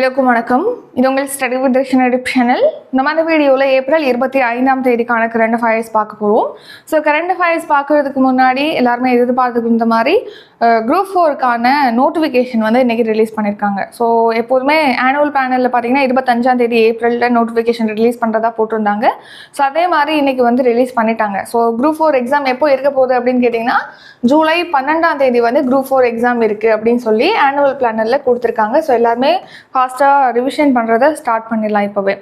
எல்லோருக்கும் வணக்கம். இது உங்கள் study with Darshan YouTube channel நம்ம அந்த வீடியோவில் ஏப்ரல் இருபத்தி ஐந்தாம் தேதிக்கான கரண்ட் அஃபயர்ஸ் பார்க்க போகிறோம் ஸோ கரண்ட் அஃபயர்ஸ் பார்க்குறதுக்கு முன்னாடி எல்லாருமே எதிர்பார்த்துக்கு இந்த மாதிரி குரூப் ஃபோருக்கான நோட்டிஃபிகேஷன் வந்து இன்றைக்கி ரிலீஸ் பண்ணியிருக்காங்க ஸோ எப்போதுமே ஆனுவல் பேனலில் பார்த்தீங்கன்னா இருபத்தஞ்சாம் தேதி ஏப்ரலில் நோட்டிஃபிகேஷன் ரிலீஸ் பண்ணுறதா போட்டிருந்தாங்க. ஸோ அதே மாதிரி இன்றைக்கி வந்து ரிலீஸ் பண்ணிட்டாங்க. ஸோ குரூப் ஃபோர் எக்ஸாம் எப்போ இருக்க போகுது அப்படின்னு கேட்டிங்கன்னா ஜூலை பன்னெண்டாம் தேதி வந்து குரூப் ஃபோர் எக்ஸாம் இருக்குது அப்படின்னு சொல்லி ஆனுவல் பிளானரில் கொடுத்துருக்காங்க. ஸோ எல்லாருமே ஃபாஸ்ட்டாக ரிவிஷன் பண்ணுறத ஸ்டார்ட் பண்ணிடலாம் இப்போவே.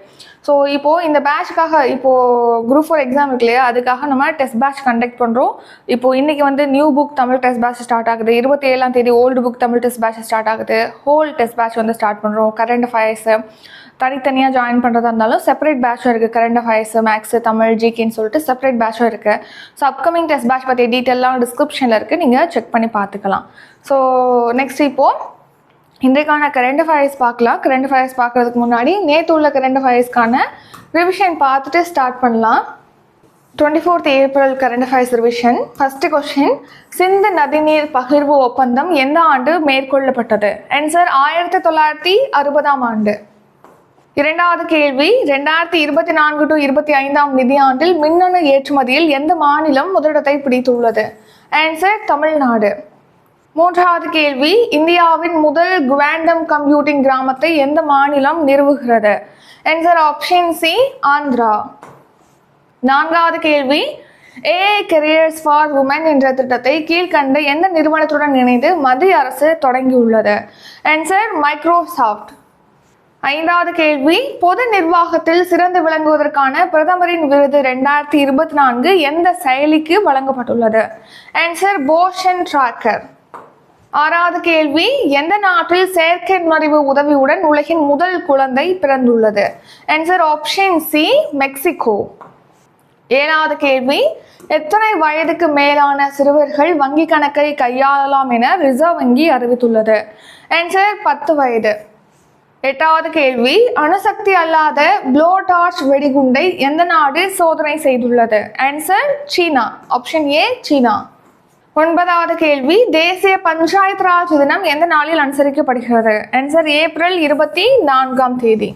ஸோ இப்போது இந்த பேட்ச்க்காக இப்போது குரூப் ஃபோர் எக்ஸாம் இருக்கு இல்லையா? அதுக்காக நம்ம டெஸ்ட் பேட்ச் கண்டக்ட் பண்ணுறோம் இப்போ இன்றைக்கி வந்து new book Tamil test batch start ஆகுது. இருபத்தி ஏழாம் தேதி old book Tamil test batch start ஆகுது. ஹோல் டெஸ்ட் பேட்ச் வந்து ஸ்டார்ட் பண்ணுறோம் கரண்ட் அஃபயர்ஸு தனித்தனியாக ஜாயின் பண்ணுறதா இருந்தாலும் செப்பரேட் பேட்சும் இருக்குது கரண்ட் அஃபயர்ஸ் மேக்ஸ் தமிழ் ஜிகேன்னு சொல்லிட்டு செப்பரேட் பேட்சும் இருக்குது ஸோ அப்கமிங் டெஸ்ட் பேட்ச் பற்றி டீட்டெயிலாம் டிஸ்கிரிப்ஷனில் இருக்குது நீங்கள் செக் பண்ணி பார்த்துக்கலாம். ஸோ நெக்ஸ்ட் இப்போது இன்றைக்கான கரண்ட் அஃபயர்ஸ் பார்க்கலாம். கரண்ட் ஃபயர்ஸ் பார்க்குறதுக்கு முன்னாடி நேற்று உள்ள கரண்ட் ஃபயர்ஸ்க்கான ரிவிஷன் பார்த்துட்டு ஸ்டார்ட் பண்ணலாம். Twenty fourth April current affairs revision first question Sindhu நதிநீர் பகிர்வு ஒப்பந்தம் எந்த ஆண்டு மேற்கொள்ளப்பட்டது? ஆன்சர் ஆயிரத்தி தொள்ளாயிரத்தி அறுபதாம் ஆண்டு. இரண்டாவது கேள்வி ரெண்டாயிரத்தி இருபத்தி நான்கு டு இருபத்தி ஐந்தாம் நிதியாண்டில் மின்னணு ஏற்றுமதியில் எந்த மாநிலம் முதலிடத்தை பிடித்துள்ளது? ஆன்சர் தமிழ்நாடு. மூன்றாவது கேள்வி இந்தியாவின் முதல் குவாண்டம் கம்ப்யூட்டிங் கிராமத்தை எந்த மாநிலம் நிறுவுகிறது? Answer option C Andhra. நான்காவது கேள்வி ஏஐ கெரியர்ஸ் ஃபார் உமன் என்ற திட்டத்தை கீழ்கண்ட எந்த நிறுவனத்துடன் இணைந்து மத்திய அரசு தொடங்கியுள்ளது? ஆன்சர் மைக்ரோசாஃப்ட் ஐந்தாவது கேள்வி பொது நிர்வாகத்தில் சிறந்து விளங்குவதற்கான பிரதமரின் விருது ரெண்டாயிரத்தி இருபத்தி நான்கு எந்த செயலிக்கு வழங்கப்பட்டுள்ளது? ஆன்சர் போஷன் ட்ராக்கர் ஆறாவது கேள்வி எந்த நாட்டில் செயற்கை நுண்ணறிவு உதவியுடன் உலகின் முதல் குழந்தை பிறந்துள்ளது? ஆன்சர் ஆப்ஷன் சி மெக்சிகோ ஏழாவது கேள்வி எத்தனை வயதுக்கு மேலான சிறுவர்கள் வங்கி கணக்கை கையாளலாம் என ரிசர்வ் வங்கி அறிவித்துள்ளது? ஆன்சர் பத்து வயது. எட்டாவது கேள்வி அணுசக்தி அல்லாத ப்ளோ டார்ச் வெடிகுண்டை எந்த நாடு சோதனை செய்துள்ளது? Answer China. Option A China. ஒன்பதாவது கேள்வி தேசிய பஞ்சாயத் ராஜ் தினம் எந்த நாளில் அனுசரிக்கப்படுகிறது? ஆன்சர் ஏப்ரல் இருபத்தி நான்காம் தேதி.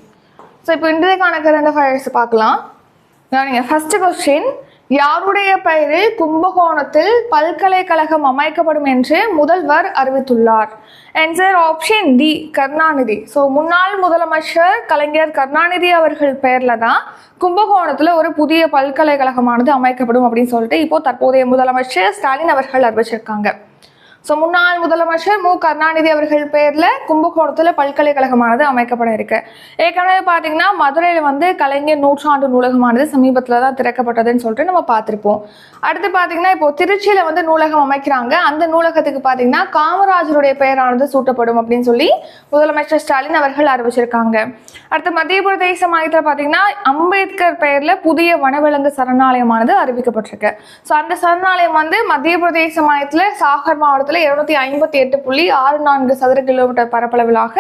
ஸோ இப்போ இன்றைக்கான கரண்ட் அஃபயர்ஸ் பார்க்கலாம். நீங்கள் ஃபஸ்ட்டு கொஸ்டின் யாருடைய பெயரில் கும்பகோணத்தில் பல்கலைக்கழகம் அமைக்கப்படும் என்று முதல்வர் அறிவித்துள்ளார். Answer option D Karunanidhi. So முன்னாள் முதலமைச்சர் கலைஞர் கருணாநிதி அவர்கள் பெயரில் தான் கும்பகோணத்தில் ஒரு புதிய பல்கலைக்கழகமானது அமைக்கப்படும் அப்படின்னு சொல்லிட்டு இப்போ தற்போதைய முதலமைச்சர் ஸ்டாலின் அவர்கள் அறிவிச்சிருக்காங்க. ஸோ முன்னாள் முதலமைச்சர் மு. கருணாநிதி அவர்கள் பேரில் கும்பகோணத்தில் பல்கலைக்கழகமானது அமைக்கப்பட இருக்கு. ஏற்கனவே பார்த்தீங்கன்னா மதுரையில் வந்து கலைஞர் நூற்றாண்டு நூலகமானது சமீபத்தில் தான் திறக்கப்பட்டதுன்னு சொல்லிட்டு நம்ம பார்த்துருப்போம். அடுத்து பார்த்தீங்கன்னா இப்போ திருச்சியில் வந்து நூலகம் அமைக்கிறாங்க. அந்த நூலகத்துக்கு பார்த்தீங்கன்னா காமராஜருடைய பெயரானது சூட்டப்படும் அப்படின்னு சொல்லி முதலமைச்சர் ஸ்டாலின் அவர்கள் அறிவிச்சிருக்காங்க. அடுத்து மத்திய பிரதேச மாநிலத்தில் பார்த்தீங்கன்னா அம்பேத்கர் பெயரில் புதிய வனவிலங்கு சரணாலயமானது அறிவிக்கப்பட்டிருக்கு. ஸோ அந்த சரணாலயம் வந்து மத்திய பிரதேச மாநிலத்தில் சாகர் மாவட்டத்தில் மாவட்டத்தில் இருநூத்தி ஐம்பத்தி எட்டு புள்ளி ஆறு நான்கு சதுர கிலோமீட்டர் பரப்பளவிலாக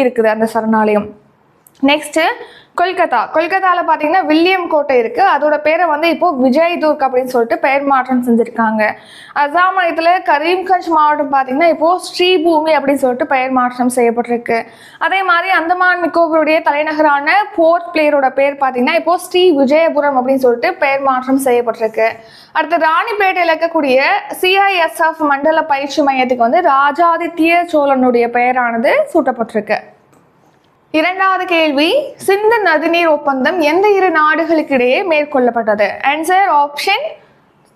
இருக்குது அந்த சரணாலயம். நெக்ஸ்ட் கொல்கத்தா. கொல்கத்தாவில் பார்த்தீங்கன்னா வில்லியம் கோட்டை இருக்குது அதோட பேரை வந்து இப்போது விஜய் துர்க் அப்படின்னு சொல்லிட்டு பெயர் மாற்றம் செஞ்சுருக்காங்க. அசாம் மாநிலத்தில் கரீம்கஞ்ச் மாவட்டம் பார்த்தீங்கன்னா இப்போது ஸ்ரீபூமி அப்படின்னு சொல்லிட்டு பெயர் மாற்றம் செய்யப்பட்டிருக்கு. அதே மாதிரி அந்தமான் நிக்கோபருடைய தலைநகரான போர்ட் பிளேயரோட பேர் பார்த்தீங்கன்னா இப்போது ஸ்ரீ விஜயபுரம் அப்படின்னு சொல்லிட்டு பெயர் மாற்றம் செய்யப்பட்டிருக்கு. அடுத்து ராணிப்பேட்டையில் இருக்கக்கூடிய சிஐஎஸ்எஃப் மண்டல பயிற்சி மையத்துக்கு வந்து ராஜாதித்ய சோழனுடைய பெயரானது சூட்டப்பட்டிருக்கு. இரண்டாவது கேள்வி சிந்து நதிநீர் ஒப்பந்தம் எந்த இரு நாடுகளுக்கு இடையே மேற்கொள்ளப்பட்டது? ஆன்சர் ஆப்ஷன்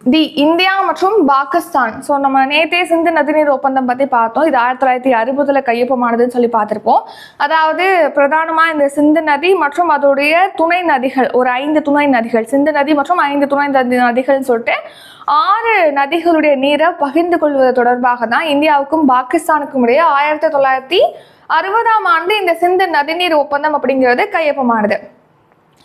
தி இந்தியா மற்றும் பாகிஸ்தான். ஸோ நம்ம நேத்தே சிந்து நதிநீர் ஒப்பந்தம் பற்றி பார்த்தோம். இது ஆயிரத்தி தொள்ளாயிரத்தி அறுபதில் கையொப்பமானதுன்னு சொல்லி பார்த்துருப்போம். அதாவது பிரதானமாக இந்த சிந்து நதி மற்றும் அதோடைய துணை நதிகள் ஒரு ஐந்து துணை நதிகள் சிந்து நதி மற்றும் ஐந்து துணை நதி நதிகள்னு சொல்லிட்டு ஆறு நதிகளுடைய நீரை பகிர்ந்து கொள்வது தொடர்பாக தான் இந்தியாவுக்கும் பாகிஸ்தானுக்கும் இடையே ஆயிரத்தி தொள்ளாயிரத்தி அறுபதாம் ஆண்டு இந்த சிந்து நதிநீர் ஒப்பந்தம் அப்படிங்கிறது கையொப்பமானது.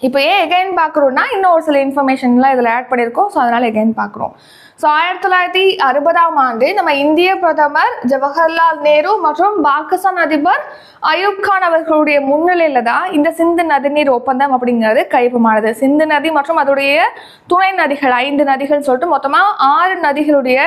இப்போ ஏன் எகைன் பார்க்குறோம்னா இன்னும் ஒரு சில இன்ஃபர்மேஷன்லாம் இதில் ஆட் பண்ணியிருக்கோம். ஸோ அதனால் எகைன் பார்க்குறோம். ஸோ ஆயிரத்தி தொள்ளாயிரத்தி அறுபதாம் ஆண்டு நம்ம இந்திய பிரதமர் ஜவஹர்லால் நேரு மற்றும் பாகிஸ்தான் அதிபர் அயூப் கான் அவர்களுடைய முன்னிலையில தான் இந்த சிந்து நதிநீர் ஒப்பந்தம் அப்படிங்கிறது கைப்பமானது சிந்து நதி மற்றும் அதோடைய துணை நதிகள் ஐந்து நதிகள் சொல்லிட்டு மொத்தமாக ஆறு நதிகளுடைய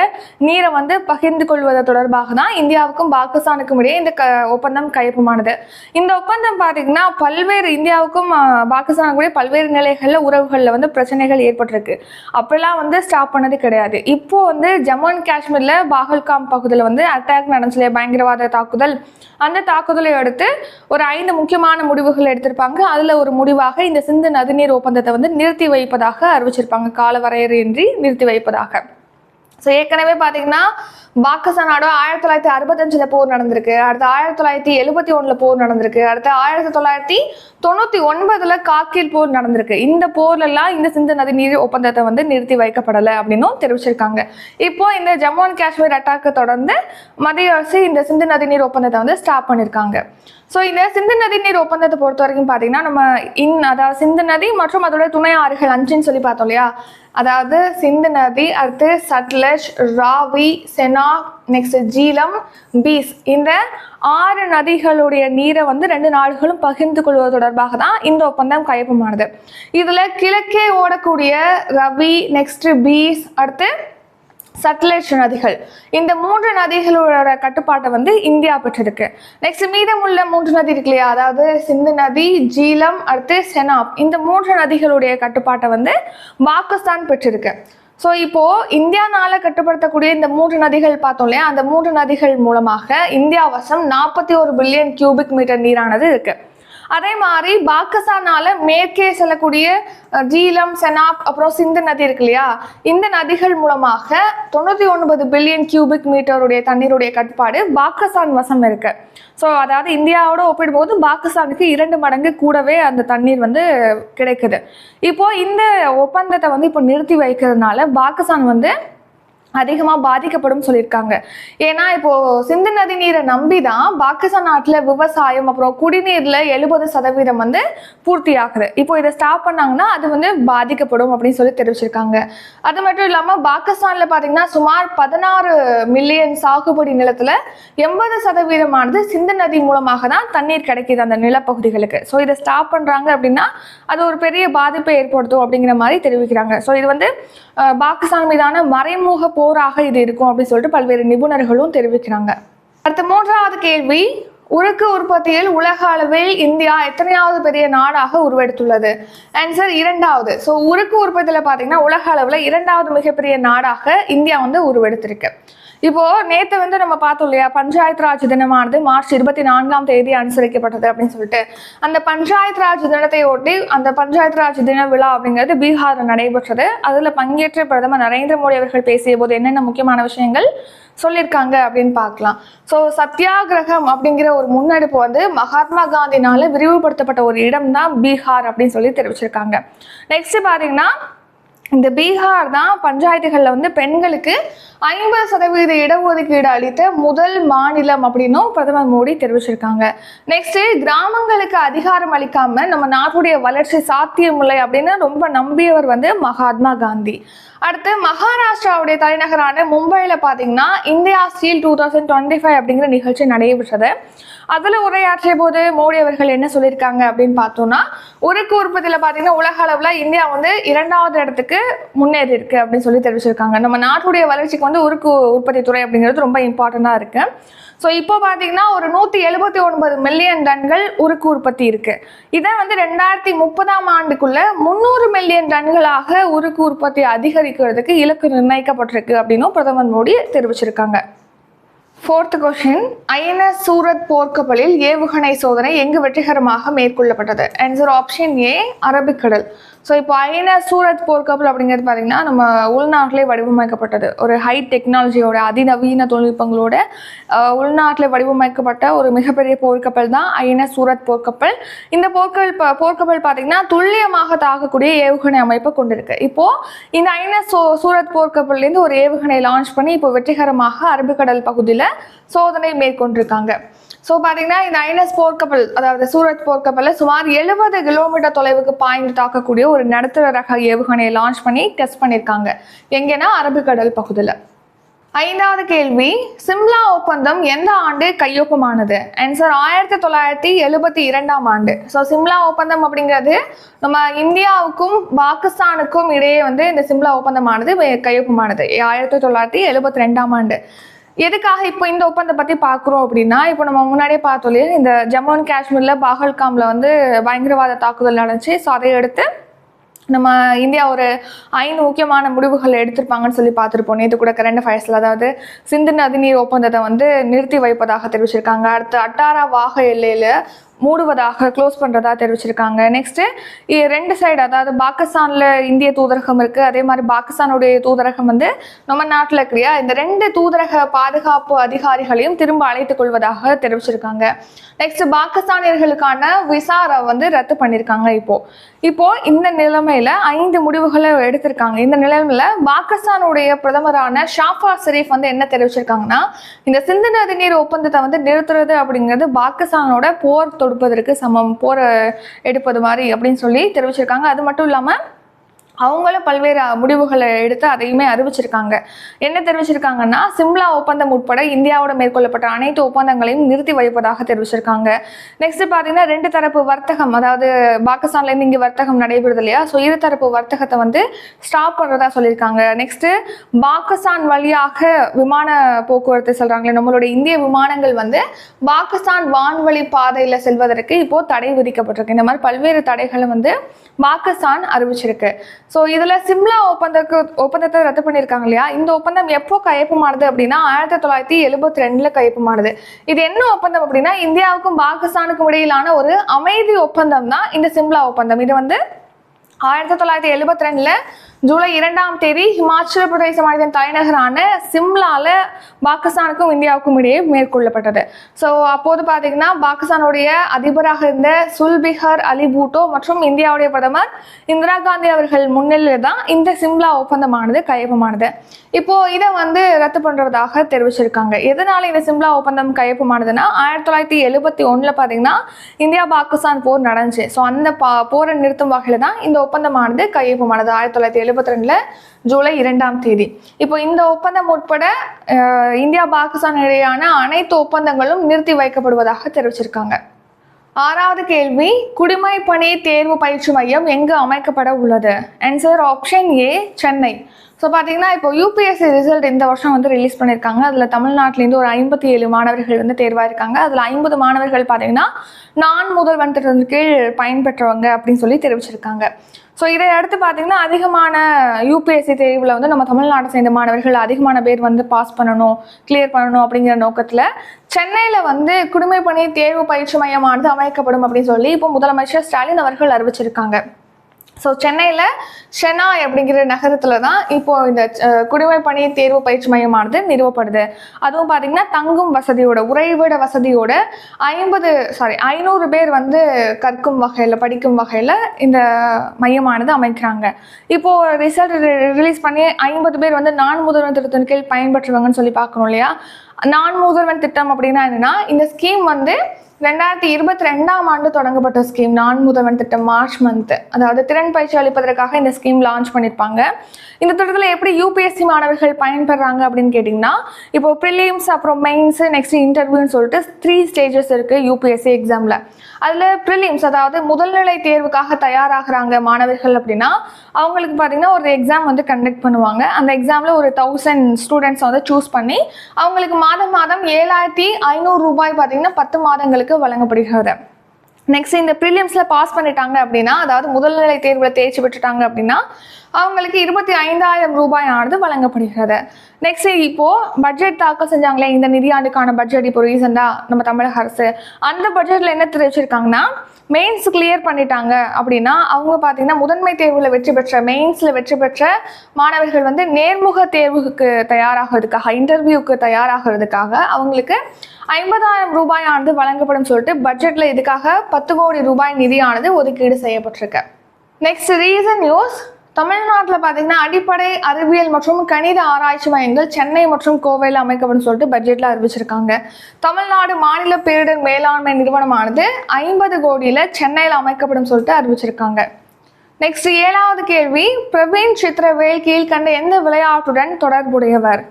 நீரை வந்து பகிர்ந்து கொள்வது தொடர்பாக தான் இந்தியாவுக்கும் பாகிஸ்தானுக்கும் இடையே இந்த க ஒப்பந்தம் கைப்பமானது இந்த ஒப்பந்தம் பார்த்தீங்கன்னா பல்வேறு இந்தியாவுக்கும் பாகிஸ்தானுக்கும் பல்வேறு நிலைகளில் உறவுகளில் வந்து பிரச்சனைகள் ஏற்பட்டிருக்கு. அப்பெல்லாம் வந்து ஸ்டாப் பண்ணது கிடையாது. இப்போ வந்து ஜம்மு அண்ட் காஷ்மீர்ல பாகல்காம் பகுதியில் வந்து அட்டாக் நடந்துச்சு. பயங்கரவாத தாக்குதல். அந்த தாக்குதலை அடுத்து ஒரு ஐந்து முக்கியமான முடிவுகள் எடுத்திருப்பாங்க. அதுல ஒரு முடிவாக இந்த சிந்து நதிநீர் ஒப்பந்தத்தை வந்து நிறுத்தி வைப்பதாக அறிவிச்சிருப்பாங்க. கால வரையறையின்றி நிறுத்தி வைப்பதாக. ஸோ ஏற்கனவே பார்த்தீங்கன்னா பாகிஸ்தானோட ஆயிரத்தி தொள்ளாயிரத்தி அறுபத்தஞ்சில் போர் நடந்திருக்கு. அடுத்து ஆயிரத்தி தொள்ளாயிரத்தி எழுபத்தி ஒன்றில் போர் நடந்திருக்கு. அடுத்து ஆயிரத்தி தொள்ளாயிரத்தி தொண்ணூற்றி ஒன்பதில் காக்கில் போர் நடந்திருக்கு. இந்த போர்லெல்லாம் இந்த சிந்து நதி நீர் ஒப்பந்தத்தை வந்து நிறுத்தி வைக்கப்படலை அப்படின்னும் தெரிவிச்சிருக்காங்க. இப்போ இந்த ஜம்மு அண்ட் காஷ்மீர் அட்டாக்கை தொடர்ந்து மத்திய அரசு இந்த சிந்து நதி நீர் ஒப்பந்தத்தை வந்து ஸ்டாப் பண்ணியிருக்காங்க ஸோ இந்த சிந்து நதி நீர் ஒப்பந்தத்தை பொறுத்த வரைக்கும் பார்த்தீங்கன்னா நம்ம இன் அதாவது சிந்து நதி மற்றும் அதோட துணை ஆறுகள் அஞ்சுன்னு சொல்லி பார்த்தோம் இல்லையா? அதாவது சிந்து நதி அடுத்து சட்லஜ் ராவி செனா நெக்ஸ்ட் ஜீலம் பீஸ். இந்த ஆறு நதிகளுடைய நீரை வந்து ரெண்டு நாடுகளும் பகிர்ந்து கொள்வது தொடர்பாக தான் இந்த ஒப்பந்தம் கையொப்பமானது. இதில் கிழக்கே ஓடக்கூடிய ரவி நெக்ஸ்ட் பீஸ் அடுத்து சட்லஜ் நதிகள். இந்த மூன்று நதிகளோட கட்டுப்பாட்டை வந்து இந்தியா பெற்றிருக்கு. நெக்ஸ்ட் மீதமுள்ள மூன்று நதி இருக்கு இல்லையா? அதாவது சிந்து நதி ஜீலம் அடுத்து செனாப். இந்த மூன்று நதிகளுடைய கட்டுப்பாட்டை வந்து பாகிஸ்தான் பெற்றிருக்கு. ஸோ இப்போது இந்தியானால கட்டுப்படுத்தக்கூடிய இந்த மூன்று நதிகள் பார்த்தோம் இல்லையா? அந்த மூன்று நதிகள் மூலமாக இந்தியா வசம் நாற்பத்தி ஒரு பில்லியன் கியூபிக் மீட்டர் நீரானது இருக்குது அதே மாதிரி பாக்கசானால மேற்கே செல்லக்கூடிய ஜீலம் செனாப் அப்புறம் சிந்து நதி இருக்கு இல்லையா? இந்த நதிகள் மூலமாக தொண்ணூற்றி ஒன்பது பில்லியன் கியூபிக் மீட்டருடைய தண்ணீருடைய கட்டுப்பாடு பாகிஸ்தான் வசம் இருக்கு. ஸோ அதாவது இந்தியாவோட ஒப்பிடும்போது பாகிஸ்தானுக்கு இரண்டு மடங்கு கூடவே அந்த தண்ணீர் வந்து கிடைக்குது. இப்போ இந்த ஒப்பந்தத்தை வந்து இப்போ நிறுத்தி வைக்கிறதுனால பாகிஸ்தான் வந்து அதிகமாக பாதிக்கப்படும் சொல்லியிருக்காங்க. ஏன்னா இப்போ சிந்து நதி நீரை நம்பி தான் பாகிஸ்தான் நாட்டில் விவசாயம் அப்புறம் குடிநீரில் எழுபது சதவீதம் வந்து பூர்த்தி ஆகுது இப்போ இதை ஸ்டாப் பண்ணாங்கன்னா அது வந்து பாதிக்கப்படும் அப்படின்னு சொல்லி தெரிவிச்சிருக்காங்க. அது மட்டும் இல்லாமல் பாகிஸ்தானில் பார்த்தீங்கன்னா சுமார் பதினாறு மில்லியன் சாகுபடி நிலத்தில் எண்பது சதவீதமானது சிந்து நதி மூலமாக தான் தண்ணீர் கிடைக்கிது அந்த நிலப்பகுதிகளுக்கு. ஸோ இதை ஸ்டாப் பண்ணுறாங்க அப்படின்னா அது ஒரு பெரிய பாதிப்பை ஏற்படுத்தும் அப்படிங்கிற மாதிரி தெரிவிக்கிறாங்க. ஸோ இது வந்து பாகிஸ்தான் மீதான மறைமுக போராக இது இருக்கும் அப்படின்னு சொல்லிட்டு பல்வேறு நிபுணர்களும் தெரிவிக்கிறாங்க. அடுத்த மூன்றாவது கேள்வி உருக்கு உற்பத்தியில் உலக அளவில் இந்தியா எத்தனையாவது பெரிய நாடாக உருவெடுத்துள்ளது? ஆன்சர் இரண்டாவது. ஸோ உருக்கு உற்பத்தியில் பார்த்தீங்கன்னா உலக அளவில் இரண்டாவது மிகப்பெரிய நாடாக இந்தியா வந்து உருவெடுத்திருக்கு. இப்போ நேத்து வந்து நம்ம பார்த்தோம் இல்லையா பஞ்சாயத்து ராஜ் தினமானது மார்ச் இருபத்தி நான்காம் தேதி அனுசரிக்கப்பட்டது அப்படின்னு சொல்லிட்டு. அந்த பஞ்சாயத்து ராஜ் தினத்தை ஒட்டி அந்த பஞ்சாயத்து ராஜ் தின விழா அப்படிங்கிறது பீகார்ல நடைபெற்றது. அதுல பங்கேற்ற பிரதமர் நரேந்திர மோடி அவர்கள் பேசிய போது என்னென்ன முக்கியமான விஷயங்கள் சொல்லியிருக்காங்க அப்படின்னு பார்க்கலாம். ஸோ சத்தியாகிரகம் அப்படிங்கிற ஒரு முன்னெடுப்பு வந்து மகாத்மா காந்தினால விரிவுபடுத்தப்பட்ட ஒரு இடம் தான் பீகார் அப்படின்னு சொல்லி தெரிவிச்சிருக்காங்க. நெக்ஸ்ட் பார்த்தீங்கன்னா இந்த பீகார் தான் பஞ்சாயத்துகளில் வந்து பெண்களுக்கு ஐம்பது சதவீத இடஒதுக்கீடு அளித்த முதல் மாநிலம் அப்படின்னும் பிரதமர் மோடி தெரிவிச்சிருக்காங்க. நெக்ஸ்ட் கிராமங்களுக்கு அதிகாரம் அளிக்காம நம்ம நாட்டுடைய வளர்ச்சி சாத்தியமில்லை அப்படின்னு ரொம்ப நம்பியவர் வந்து மகாத்மா காந்தி. அடுத்து மகாராஷ்டிராவுடைய தலைநகரான மும்பையில் பார்த்தீங்கன்னா India steel two thousand twenty five அப்படிங்கிற நிகழ்ச்சி நடைபெற்றது. அதில் உரையாற்றிய போது மோடி அவர்கள் என்ன சொல்லியிருக்காங்க அப்படின்னு பார்த்தோம்னா உருக்கு உற்பத்தியில் பார்த்தீங்கன்னா உலக அளவில் இந்தியா வந்து இரண்டாவது இடத்துக்கு முன்னேறி இருக்கு அப்படின்னு சொல்லி தெரிவிச்சிருக்காங்க. நம்ம நாட்டுடைய வளர்ச்சிக்கு வந்து உருக்கு உற்பத்தி துறை அப்படிங்கிறது ரொம்ப இம்பார்ட்டண்ட்டாக இருக்கு. ஸோ இப்போ பார்த்தீங்கன்னா ஒரு நூற்றி எழுபத்தி ஒன்பது மில்லியன் டன்கள் உருக்கு உற்பத்தி இருக்குது இதை வந்து ரெண்டாயிரத்தி முப்பதாம் ஆண்டுக்குள்ள முந்நூறு மில்லியன் டன்களாக உருக்கு உற்பத்தி அதிகரிக்கிறதுக்கு இலக்கு நிர்ணயிக்கப்பட்டிருக்கு அப்படின்னும் பிரதமர் மோடி தெரிவிச்சிருக்காங்க. ஃபோர்த் கொஷின் ஐஎன்எஸ் சூரத் போர்க்கப்பலில் ஏவுகணை சோதனை எங்கு வெற்றிகரமாக மேற்கொள்ளப்பட்டது? ஆன்சர் ஆப்ஷன் ஏ அரபிக்கடல். ஸோ இப்போ ஐநா சூரத் போர்க்கப்பல் அப்படிங்கிறது பார்த்தீங்கன்னா நம்ம உள்நாட்டிலே வடிவமைக்கப்பட்டது. ஒரு ஹை டெக்னாலஜியோட அதிநவீன தொழில்நுட்பங்களோட உள்நாட்டில் வடிவமைக்கப்பட்ட ஒரு மிகப்பெரிய போர்க்கப்பல் தான் ஐநா சூரத் போர்க்கப்பல். இந்த போர்க்கப்பல் போர்க்கப்பல் பார்த்தீங்கன்னா துல்லியமாக தாக்கக்கூடிய ஏவுகணை அமைப்பை கொண்டிருக்கு. இப்போ இந்த ஐஎன்எஸ் சூரத் போர்க்கப்பல்லேருந்து ஒரு ஏவுகணை லான்ச் பண்ணி இப்போ வெற்றிகரமாக அரபிக்கடல் பகுதியில் சோதனை மேற்கொண்டிருக்காங்க. ஸோ பார்த்தீங்கன்னா இந்த ஐஎன்எஸ் போர்க்கப்பல் அதாவது சூரத் போர்க்கப்பலில் சுமார் எழுபது கிலோமீட்டர் தொலைவுக்கு பாய்ந்து தாக்கக்கூடிய ஒரு நடுத்தர ரக ஏவுகணையை லான்ச் பண்ணி டெஸ்ட் பண்ணியிருக்காங்க எங்கன்னா அரபிக்கடல் பகுதியில். ஐந்தாவது கேள்வி சிம்லா ஒப்பந்தம் எந்த ஆண்டு கையொப்பமானது? ஆன்சர் ஆயிரத்தி தொள்ளாயிரத்தி எழுபத்தி இரண்டாம் ஆண்டு. ஸோ சிம்லா ஒப்பந்தம் அப்படிங்கிறது நம்ம இந்தியாவுக்கும் பாகிஸ்தானுக்கும் இடையே வந்து இந்த சிம்லா ஒப்பந்தமானது கையொப்பமானது. ஆயிரத்தி தொள்ளாயிரத்தி எழுபத்தி ரெண்டாம் ஆண்டு. எதுக்காக இப்போ இந்த ஒப்பந்தம் பற்றி பார்க்குறோம் அப்படின்னா இப்போ நம்ம முன்னாடியே பார்த்தோம் இல்லையா இந்த ஜம்மு அண்ட் காஷ்மீரில் பாகல்காம்ல வந்து பயங்கரவாத தாக்குதல் நடந்துச்சு. ஸோ அதை எடுத்து நம்ம இந்தியா ஒரு ஐந்து முக்கியமான முடிவுகள் எடுத்திருப்பாங்கன்னு சொல்லி பார்த்துருப்போம். நேற்று கூட கரண்ட் ஃபயர்ஸில் அதாவது சிந்து நதிநீர் ஒப்பந்தத்தை வந்து நிறுத்தி வைப்பதாக தெரிவிச்சிருக்காங்க. அடுத்து அட்டாரா வாக எல்லையில் மூடுவதாக க்ளோஸ் பண்ணுறதா தெரிவிச்சிருக்காங்க. நெக்ஸ்ட்டு ரெண்டு சைடு அதாவது பாகிஸ்தானில் இந்திய தூதரகம் இருக்குது அதே மாதிரி பாகிஸ்தானுடைய தூதரகம் வந்து நம்ம நாட்டில் இருக்கிறியா இந்த ரெண்டு தூதரக பாதுகாப்பு அதிகாரிகளையும் திரும்ப அழைத்துக் கொள்வதாக தெரிவிச்சிருக்காங்க. நெக்ஸ்ட் பாகிஸ்தானியர்களுக்கான விசாரை வந்து ரத்து பண்ணியிருக்காங்க இப்போ. இப்போ இந்த நிலைமையில ஐந்து முடிவுகளை எடுத்திருக்காங்க. இந்த நிலைமையில பாகிஸ்தானுடைய பிரதமரான ஷாஃபா ஷெரீப் வந்து என்ன தெரிவிச்சிருக்காங்கன்னா இந்த சிந்து நதி நீர் ஒப்பந்தத்தை வந்து நிறுத்துறது அப்படிங்கிறது பாகிஸ்தானோட போர் கொடுப்பதற்கு சமம் போற எடுப்பது மாதிரி அப்படின்னு சொல்லி தெரிவிச்சிருக்காங்க. அது மட்டும் இல்லாமல் அவங்களும் பல்வேறு முடிவுகளை எடுத்து அதையுமே அறிவிச்சிருக்காங்க. என்ன தெரிவிச்சிருக்காங்கன்னா சிம்லா ஒப்பந்தம் உட்பட இந்தியாவோட மேற்கொள்ளப்பட்ட அனைத்து ஒப்பந்தங்களையும் நிறுத்தி வைப்பதாக தெரிவிச்சிருக்காங்க. நெக்ஸ்ட் பார்த்தீங்கன்னா ரெண்டு தரப்பு வர்த்தகம் அதாவது பாகிஸ்தான்லேருந்து இங்கே வர்த்தகம் நடைபெறுது இல்லையா? ஸோ இரு தரப்பு வர்த்தகத்தை வந்து ஸ்டாப் பண்ணுறதா சொல்லியிருக்காங்க. நெக்ஸ்ட் பாகிஸ்தான் வழியாக விமான போக்குவரத்து சொல்கிறாங்களே நம்மளுடைய இந்திய விமானங்கள் வந்து பாகிஸ்தான் வான்வழி பாதையில் செல்வதற்கு இப்போ தடை விதிக்கப்பட்டிருக்கு. இந்த மாதிரி பல்வேறு தடைகளை வந்து பாகிஸ்தான் அறிவிச்சிருக்கு. ஸோ இதில் சிம்லா ஒப்பந்தக்கு ஒப்பந்தத்தை ரத்து பண்ணியிருக்காங்க இல்லையா? இந்த ஒப்பந்தம் எப்போ கையொப்பமானது அப்படின்னா ஆயிரத்தி தொள்ளாயிரத்தி எழுபத்தி ரெண்டில் கையொப்பமானது. இது என்ன ஒப்பந்தம் அப்படின்னா இந்தியாவுக்கும் பாகிஸ்தானுக்கும் இடையிலான ஒரு அமைதி ஒப்பந்தம் தான் இந்த சிம்லா ஒப்பந்தம். இது வந்து ஆயிரத்தி தொள்ளாயிரத்தி எழுபத்தி ரெண்டில் ஜூலை இரண்டாம் தேதி ஹிமாச்சல பிரதேச மாநிலத்தின் தலைநகரான சிம்லால பாகிஸ்தானுக்கும் இந்தியாவுக்கும் இடையே மேற்கொள்ளப்பட்டது. ஸோ அப்போது பார்த்தீங்கன்னா பாகிஸ்தானுடைய அதிபராக இருந்த சுல்பிஹர் அலி பூட்டோ மற்றும் இந்தியாவுடைய பிரதமர் இந்திரா காந்தி அவர்கள் முன்னிலையில் தான் இந்த சிம்லா ஒப்பந்தமானது கையொப்பமானது. இப்போ இதை வந்து ரத்து பண்றதாக தெரிவிச்சிருக்காங்க. எதனால இந்த சிம்லா ஒப்பந்தம் கையொப்பமானதுன்னா ஆயிரத்தி தொள்ளாயிரத்தி எழுபத்தி ஒன்றில் பார்த்தீங்கன்னா இந்தியா பாகிஸ்தான் போர் நடந்துச்சு. ஸோ அந்த பா போரை நிறுத்தும் வகையில் தான் இந்த ஒப்பந்தமானது கையொப்பமானது. ஆயிரத்தி தொள்ளாயிரத்தி எழுபத்தி ரெண்டுல ஜூலை இரண்டாம் தேதி. இப்போ இந்த ஒப்பந்தம் உட்பட இந்தியா பாகிஸ்தான் இடையேயான அனைத்து ஒப்பந்தங்களும் நிறுத்தி வைக்கப்படுவதாக தெரிவிச்சிருக்காங்க. ஆறாவது கேள்வி குடிமை பணி தேர்வு பயிற்சி மையம் எங்கு அமைக்கப்பட உள்ளது? Answer option A Chennai. So பார்த்தீங்கன்னா இப்போ யூபிஎஸ்சி ரிசல்ட் இந்த வருஷம் வந்து ரிலீஸ் பண்ணியிருக்காங்க அதில் தமிழ்நாட்டிலேருந்து ஒரு ஐம்பத்தி ஏழு மாணவர்கள் வந்து தேர்வாயிருக்காங்க. அதில் ஐம்பது மாணவர்கள் பார்த்தீங்கன்னா நான் முதல்வன் திட்டத்தின் கீழ் பயன்பெற்றவங்க அப்படின்னு சொல்லி தெரிவிச்சிருக்காங்க. ஸோ இதை அடுத்து பார்த்தீங்கன்னா அதிகமான யூபிஎஸ்சி தேர்வில் வந்து நம்ம தமிழ்நாட்டை சேர்ந்த மாணவர்கள் அதிகமான பேர் வந்து பாஸ் பண்ணணும் கிளியர் பண்ணணும் அப்படிங்கிற நோக்கத்தில் சென்னையில் வந்து குடிமை பணி தேர்வு பயிற்சி மையமானது அமைக்கப்படும் அப்படின்னு சொல்லி இப்போ முதலமைச்சர் ஸ்டாலின் அவர்கள் அறிவிச்சிருக்காங்க. ஸோ சென்னையில் ஷெனாய் அப்படிங்கிற நகரத்தில் தான் இப்போ இந்த குடிமை பணி தேர்வு பயிற்சி மையமானது நிறுவப்படுது. அதுவும் பார்த்தீங்கன்னா தங்கும் வசதியோட உறைவிட வசதியோட ஐம்பது சாரி ஐநூறு பேர் வந்து கற்கும் வகையில் படிக்கும் வகையில் இந்த மையமானது அமைக்கிறாங்க. இப்போது ரிசல்ட் ரிலீஸ் பண்ணி ஐம்பது பேர் வந்து நான் முதல்வன் திட்டத்தின் கீழ் பயன்பெற்றுவாங்கன்னு சொல்லி பார்க்கணும் இல்லையா? நான் முதல்வன் திட்டம் அப்படின்னா என்னன்னா இந்த ஸ்கீம் வந்து ரெண்டாயிரத்தி இருபத்தி ரெண்டாம் ஆண்டு தொடங்கப்பட்ட ஸ்கீம் நான் முதல்வன் திட்டம் மார்ச் மந்த் அதாவது திறன் பயிற்சி அளிப்பதற்காக இந்த ஸ்கீம் லான்ச் பண்ணியிருப்பாங்க இந்த திட்டத்தில் எப்படி யூபிஎஸ்சி மாணவர்கள் பயன்பெறாங்க அப்படின்னு கேட்டிங்கன்னா இப்போ ப்ரிலிம்ஸ் அப்புறம் மெயின்ஸ் நெக்ஸ்ட் இன்டர்வியூன்னு சொல்லிட்டு த்ரீ ஸ்டேஜஸ் இருக்குது யூபிஎஸ்சி எக்ஸாமில் அதில் ப்ரிலிம்ஸ் அதாவது முதல்நிலை தேர்வுக்காக தயாராகிறாங்க மாணவர்கள் அப்படின்னா அவங்களுக்கு பார்த்தீங்கன்னா ஒரு எக்ஸாம் வந்து கண்டக்ட் பண்ணுவாங்க. அந்த எக்ஸாமில் ஒரு தௌசண்ட் ஸ்டூடெண்ட்ஸ் வந்து சூஸ் பண்ணி அவங்களுக்கு மாதம் மாதம் ஏழாயிரத்தி ஐநூறு ரூபாய் பார்த்தீங்கன்னா பத்து மாதங்களுக்கு வழங்கப்படுகிறது. நெக்ஸ்ட் இந்த ப்ரிலியம்ஸில் பாஸ் பண்ணிட்டாங்க அப்படின்னா அதாவது முதல்நிலை தேர்வில் தேர்ச்சி பெற்றுட்டாங்க அப்படின்னா அவங்களுக்கு இருபத்தி ஐந்தாயிரம் ரூபாய் ஆனது வழங்கப்படுகிறது. நெக்ஸ்ட் இப்போ பட்ஜெட் தாக்கல் செஞ்சாங்களே இந்த நிதியாண்டுக்கான பட்ஜெட் இப்போ ரீசெண்டாக நம்ம தமிழக அரசு. அந்த பட்ஜெட்டில் என்ன தெரிவிச்சிருக்காங்கன்னா மெயின்ஸ் கிளியர் பண்ணிட்டாங்க அப்படின்னா அவங்க பார்த்தீங்கன்னா முதன்மை தேர்வில் வெற்றி பெற்ற மெயின்ஸில் வெற்றி பெற்ற மாணவர்கள் வந்து நேர்முக தேர்வுக்கு தயாராகிறதுக்காக இன்டர்வியூக்கு தயாராகிறதுக்காக அவங்களுக்கு ஐம்பதாயிரம் ரூபாயானது வழங்கப்படும் சொல்லிட்டு பட்ஜெட்ல இதுக்காக பத்து கோடி ரூபாய் நிதியானது ஒதுக்கீடு செய்யப்பட்டிருக்கு. நெக்ஸ்ட் ரீசன் நியூஸ் தமிழ்நாட்டில் பார்த்தீங்கன்னா அடிப்படை அறிவியல் மற்றும் கணித ஆராய்ச்சி மையங்கள் சென்னை மற்றும் கோவையில் அமைக்கப்படும் சொல்லிட்டு பட்ஜெட்டில் அறிவிச்சிருக்காங்க. தமிழ்நாடு மாநில பேரிடர் மேலாண்மை நிறுவனமானது ஐம்பது கோடியில் சென்னையில் அமைக்கப்படும் சொல்லிட்டு அறிவிச்சிருக்காங்க. நெக்ஸ்ட் ஏழாவது கேள்வி பிரவீன் சித்திரவேல் கீழ்கண்ட எந்த விளையாட்டுடன் தொடர்புடையவர்?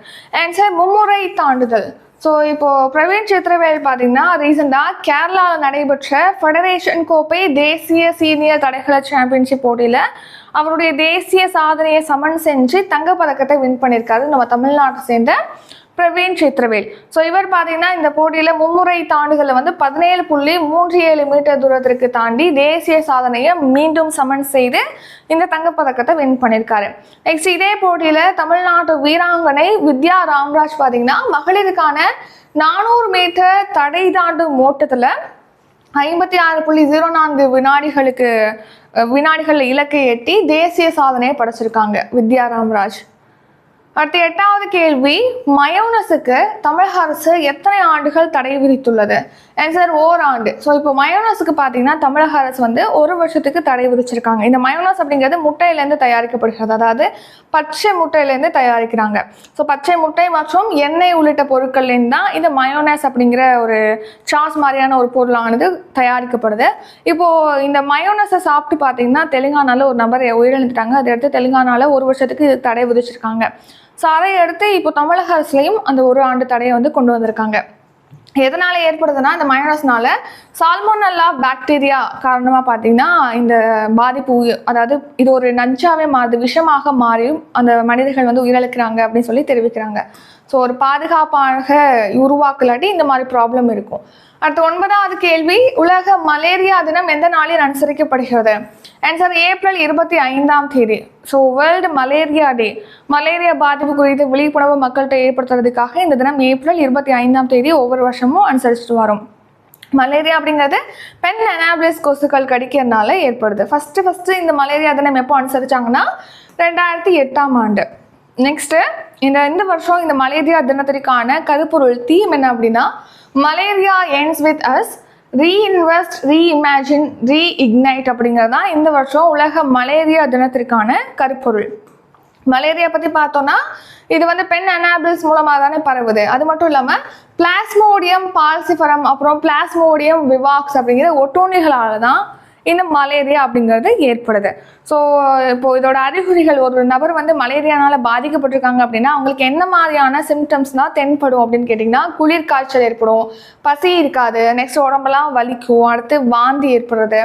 ஆன்சர் மும்முறை தாண்டுதல். ஸோ இப்போது பிரவீன் சித்திரவேல் பார்த்தீங்கன்னா ரீசெண்டாக கேரளாவில் நடைபெற்ற ஃபெடரேஷன் கோப்பை தேசிய சீனியர் தடகள சாம்பியன்ஷிப் போட்டியில் அவருடைய தேசிய சாதனையை சமன் செஞ்சு தங்கப்பதக்கத்தை வின் பண்ணியிருக்காரு. நம்ம தமிழ்நாட்டை சேர்ந்த பிரவீன் சித்திரவேல். ஸோ இவர் பார்த்தீங்கன்னா இந்த போட்டியில் மும்முறை தாண்டுகளை வந்து பதினேழு புள்ளி மூன்று ஏழு மீட்டர் தூரத்திற்கு தாண்டி தேசிய சாதனையை மீண்டும் சமன் செய்து இந்த தங்கப்பதக்கத்தை வின் பண்ணியிருக்காரு. நெக்ஸ்ட் இதே போட்டியில் தமிழ்நாட்டு வீராங்கனை வித்யா ராம்ராஜ் பார்த்தீங்கன்னா மகளிருக்கான நானூறு மீட்டர் தடை தாண்டும் ஓட்டத்தில் ஐம்பத்தி ஆறு புள்ளி ஜீரோ நான்கு வினாடிகளுக்கு வினாடிகள் இலக்கை எட்டி தேசிய சாதனையை படைச்சிருக்காங்க வித்யா ராம்ராஜ் அடுத்த எட்டாவது கேள்வி மயோனஸுக்கு தமிழக அரசு எத்தனை ஆண்டுகள் தடை விதித்துள்ளது? ஆன்சர் ஓராண்டு. ஸோ இப்போ மயோனஸுக்கு பார்த்தீங்கன்னா தமிழக அரசு வந்து ஒரு வருஷத்துக்கு தடை விதிச்சிருக்காங்க. இந்த மயோனஸ் அப்படிங்கிறது முட்டையிலேருந்து தயாரிக்கப்படுகிறது. அதாவது பச்சை முட்டையிலேருந்து தயாரிக்கிறாங்க. ஸோ பச்சை முட்டை மற்றும் எண்ணெய் உள்ளிட்ட பொருட்கள்லேருந்து தான் இந்த மயோனஸ் அப்படிங்கிற ஒரு சாஸ் மாதிரியான ஒரு பொருளானது தயாரிக்கப்படுது. இப்போது இந்த மயோனஸை சாப்பிட்டு பார்த்தீங்கன்னா தெலுங்கானால ஒரு நபர் உயிரிழந்துட்டாங்க. அதை அடுத்து தெலுங்கானால ஒரு வருஷத்துக்கு இது தடை விதிச்சிருக்காங்க. ஸோ அதை அடுத்து இப்போ தமிழக அரசுலையும் அந்த ஒரு ஆண்டு தடையை வந்து கொண்டு வந்திருக்காங்க. எதனால ஏற்படுதுன்னா இந்த மைனஸ்னால சால்மோனல்லா பாக்டீரியா காரணமாக பார்த்தீங்கன்னா இந்த பாதிப்பு அதாவது இது ஒரு நஞ்சாவே மாறுது விஷமாக மாறியும் அந்த மனிதர்கள் வந்து உயிரிழக்கிறாங்க அப்படின்னு சொல்லி தெரிவிக்கிறாங்க. ஸோ ஒரு பாதுகாப்பாக உருவாக்கலாட்டி இந்த மாதிரி ப்ராப்ளம் இருக்கும். அடுத்து ஒன்பதாவது கேள்வி உலக மலேரியா தினம் எந்த நாளில் அனுசரிக்கப்படுகிறது? ஆன்சர் ஏப்ரல் இருபத்தி ஐந்தாம் தேதி. So world malaria day malaria பாதிப்பு குறித்து விழிப்புணர்வு மக்கள்கிட்ட ஏற்படுத்துறதுக்காக இந்த தினம் ஏப்ரல் இருபத்தி ஐந்தாம் தேதி ஒவ்வொரு வருஷமும் அனுசரிச்சுட்டு வரும். மலேரியா அப்படிங்கிறது பெண் அனாபிலிஸ் கொசுக்கள் கடிக்கிறதுனால ஏற்படுது. ஃபஸ்ட்டு ஃபஸ்ட்டு இந்த மலேரியா தினம் எப்போ அனுசரிச்சாங்கன்னா ரெண்டாயிரத்தி எட்டாம் ஆண்டு. நெக்ஸ்ட்டு இந்த இந்த வருஷம் இந்த மலேரியா தினத்திற்கான கருப்பொருள் தீம் என்ன அப்படின்னா malaria ends with us reinvest reimagine reignite அப்படிங்கிறது தான் இந்த வருஷம் உலக மலேரியா தினத்திற்கான கருப்பொருள். மலேரியா பற்றி பார்த்தோன்னா இது வந்து பெண் அனாபிள்ஸ் மூலமாக தானே பரவுது. அது மட்டும் இல்லாமல் பிளாஸ்மோடியம் பால்சிஃபரம் அப்புறம் பிளாஸ்மோடியம் விவாக்ஸ் அப்படிங்கிற ஒட்டுண்ணிகளால் தான் இந்த மலேரியா அப்படிங்கிறது ஏற்படுது. ஸோ இப்போ இதோட அறிகுறிகள் ஒரு நபர் வந்து மலேரியானால பாதிக்கப்பட்டிருக்காங்க அப்படின்னா அவங்களுக்கு என்ன மாதிரியான சிம்டம்ஸ்னால் தென்படும் அப்படின்னு கேட்டிங்கன்னா குளிர் காய்ச்சல் ஏற்படும் பசி இருக்காது நெக்ஸ்ட் உடம்பெல்லாம் வலிக்கும் அடுத்து வாந்தி ஏற்படுறது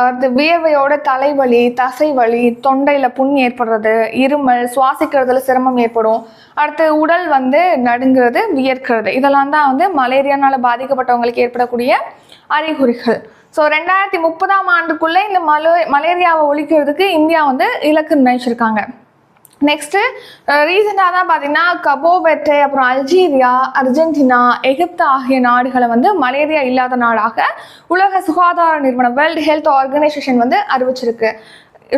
அடுத்து வியர்வையோட தலைவலி தசைவலி தொண்டையில் புண் ஏற்படுறது இருமல் சுவாசிக்கிறதுல சிரமம் ஏற்படும் அடுத்து உடல் வந்து நடுங்கிறது வியர்க்கிறது. இதெல்லாம் தான் வந்து மலேரியானால பாதிக்கப்பட்டவங்களுக்கு ஏற்படக்கூடிய அறிகுறிகள். ஸோ ரெண்டாயிரத்தி முப்பதாம் ஆண்டுக்குள்ளே இந்த மலே மலேரியாவை ஒழிக்கிறதுக்கு இந்தியா வந்து இலக்கு நிர்ணயிச்சிருக்காங்க. நெக்ஸ்ட்டு ரீசெண்டாக தான் பார்த்தீங்கன்னா கபோவெட்டை அப்புறம் அல்ஜீரியா அர்ஜென்டினா எகிப்து ஆகிய நாடுகளை வந்து மலேரியா இல்லாத நாடாக உலக சுகாதார நிறுவனம் வேர்ல்டு ஹெல்த் ஆர்கனைசேஷன் வந்து அறிவிச்சிருக்கு.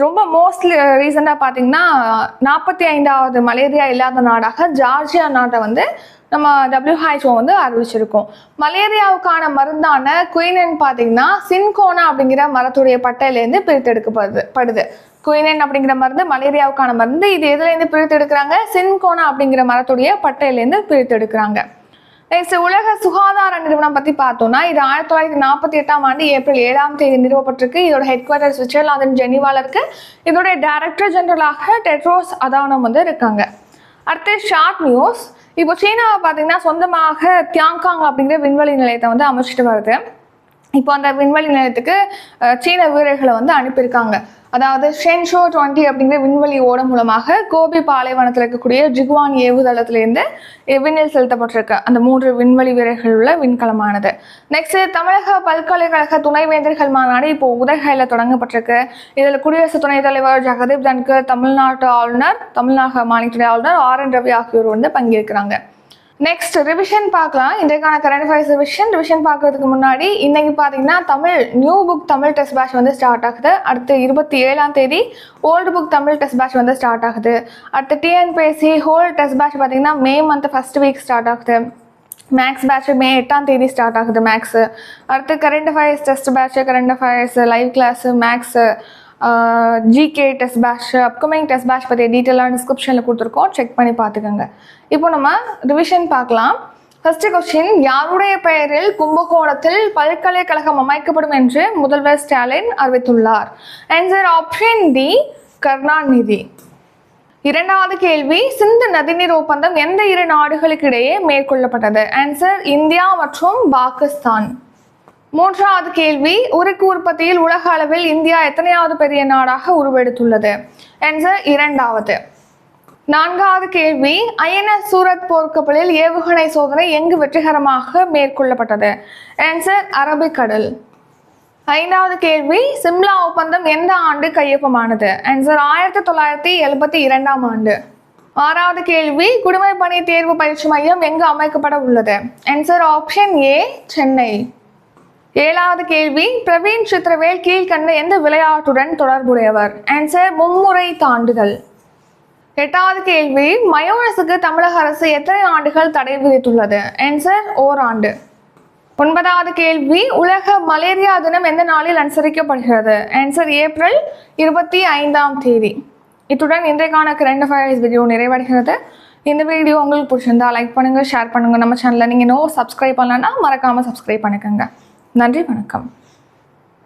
ரொம்ப மோஸ்ட்லி ரீசெண்டாக பார்த்தீங்கன்னா நாற்பத்தி ஐந்தாவது மலேரியா இல்லாத நாடாக ஜார்ஜியா நாட்டை வந்து நம்ம டபிள்யூஹெச்ஓ வந்து அறிவிச்சிருக்கோம். மலேரியாவுக்கான மருந்தான குயினன் பார்த்தீங்கன்னா சின்கோனா அப்படிங்கிற மரத்துடைய பட்டையிலேருந்து பிரித்தெடுக்கப்படுது படுது. குயினன் அப்படிங்கிற மருந்து மலேரியாவுக்கான மருந்து இது எதுலேருந்து பிரித்தெடுக்கிறாங்க? சின்கோனா அப்படிங்கிற மரத்துடைய பட்டையிலேருந்து பிரித்தெடுக்கிறாங்க. நெக்ஸ்ட் உலக சுகாதார நிறுவனம் பற்றி பார்த்தோம்னா இது ஆயிரத்தி தொள்ளாயிரத்தி நாற்பத்தி எட்டாம் ஆண்டு ஏப்ரல் ஏழாம் தேதி நிறுவப்பட்டிருக்கு. இதோட ஹெட் குவார்ட்டர் சுவிட்சர்லாந்தின் ஜெனிவாலருக்கு இருக்கு. இதோட டைரக்டர் ஜெனரலாக டெட்ரோஸ் அதானம் வந்து இருக்காங்க. அடுத்து ஷார்ட் நியூஸ் இப்போ சீனாவை பார்த்தீங்கன்னா சொந்தமாக தியாங்காங் அப்படிங்கிற விண்வெளி நிலையத்தை வந்து அமைச்சிட்டு வருது. இப்போ அந்த விண்வெளி நிலையத்துக்கு சீன வீரர்களை வந்து அனுப்பியிருக்காங்க. அதாவது ஷென்ஷோ டுவெண்ட்டி அப்படிங்கிற விண்வெளி ஓடம் மூலமாக கோபி பாலைவனத்தில் இருக்கக்கூடிய ஜிகுவான் ஏவுதளத்திலேருந்து விண்ணில் செலுத்தப்பட்டிருக்கு. அந்த மூன்று விண்வெளி வீரர்கள் உள்ள விண்கலமானது. நெக்ஸ்ட் தமிழக பல்கலைக்கழக துணைவேந்தர்கள் மாநாடு இப்போ உதகையில் தொடங்கப்பட்டிருக்கு. இதில் குடியரசு துணைத் தலைவர் ஜெகதீப் தன்கர் தமிழ்நாட்டு ஆளுநர் தமிழ்நாடு மாநிலத்துறை ஆளுநர் ஆர் என் ரவி ஆகியோர் வந்து பங்கேற்கிறாங்க. நெக்ஸ்ட் ரிவிஷன் பார்க்கலாம். இன்றைக்கான கரண்ட் அஃபேர்ஸ் ரிவிஷன் ரிவிஷன் பார்க்கறதுக்கு முன்னாடி இன்னைக்கு பார்த்தீங்கன்னா Tamil new book Tamil test batch வந்து ஸ்டார்ட் ஆகுது. அடுத்து இருபத்தி ஏழாம் தேதி old book Tamil test batch வந்து ஸ்டார்ட் ஆகுது. அடுத்து டிஎன்பிஎஸ்சி ஹோல் டெஸ்ட் பேட்ச் பார்த்தீங்கன்னா May month first week start ஆகுது. மேக்ஸ் பேட்ச் மே எட்டாம் தேதி ஸ்டார்ட் ஆகுது மேக்ஸு அடுத்து current affairs test batch current affairs live class maths GK test batch upcoming test batch பற்றிய டீட்டெயிலாக டிஸ்கிரிப்ஷனில் கொடுத்துருக்கோம். செக் பண்ணி பார்த்துக்கோங்க. இப்போ நம்ம ரிவிஷன் பார்க்கலாம். ஃபர்ஸ்ட் கொஸ்டின் யாருடைய பெயரில் கும்பகோணத்தில் பல்கலைக்கழகம் அமைக்கப்படும் என்று முதல்வர் ஸ்டாலின் அறிவித்துள்ளார்? Answer option D Karunanidhi. இரண்டாவது கேள்வி சிந்து நதிநீர் ஒப்பந்தம் எந்த இரு நாடுகளுக்கு இடையே மேற்கொள்ளப்பட்டது? ஆன்சர் இந்தியா மற்றும் பாகிஸ்தான். மூன்றாவது கேள்வி உருக்கு உற்பத்தியில் உலக அளவில் இந்தியா எத்தனையாவது பெரிய நாடாக உருவெடுத்துள்ளது? என்ற இரண்டாவது. நான்காவது கேள்வி ஐஎன்எஸ் சூரத் போர்க்கப்பலில் ஏவுகணை சோதனை எங்கு வெற்றிகரமாக மேற்கொள்ளப்பட்டது? ஆன்சர் அரபிக்கடல். ஐந்தாவது கேள்வி சிம்லா ஒப்பந்தம் எந்த ஆண்டு கையொப்பமானது? ஆன்சர் ஆயிரத்தி தொள்ளாயிரத்தி எழுபத்தி இரண்டாம் ஆண்டு. ஆறாவது கேள்வி குடிமை பணி தேர்வு பயிற்சி மையம் எங்கு அமைக்கப்பட உள்ளது? Answer option A Chennai. ஏழாவது கேள்வி பிரவீன் சித்திரவேல் கீழ்கண்ட எந்த விளையாட்டுடன் தொடர்புடையவர்? ஆன்சர் மும்முறை தாண்டுதல். எட்டாவது கேள்வி மயோனஸுக்கு தமிழக அரசு எத்தனை ஆண்டுகள் தடை விதித்துள்ளது? ஆன்சர் ஓராண்டு. ஒன்பதாவது கேள்வி உலக மலேரியா தினம் எந்த நாளில் அனுசரிக்கப்படுகிறது? ஆன்சர் ஏப்ரல் இருபத்தி ஐந்தாம் தேதி. இத்துடன் இன்றைக்கான கரண்ட் அஃபேர்ஸ் வீடியோ நிறைவடைகிறது. இந்த வீடியோ உங்களுக்கு பிடிச்சிருந்தா லைக் பண்ணுங்கள் ஷேர் பண்ணுங்கள் நம்ம சேனலில் நீங்கள் இன்னும் சப்ஸ்கிரைப் பண்ணலன்னா மறக்காமல் சப்ஸ்கிரைப் பண்ணிக்கோங்க. நன்றி வணக்கம்.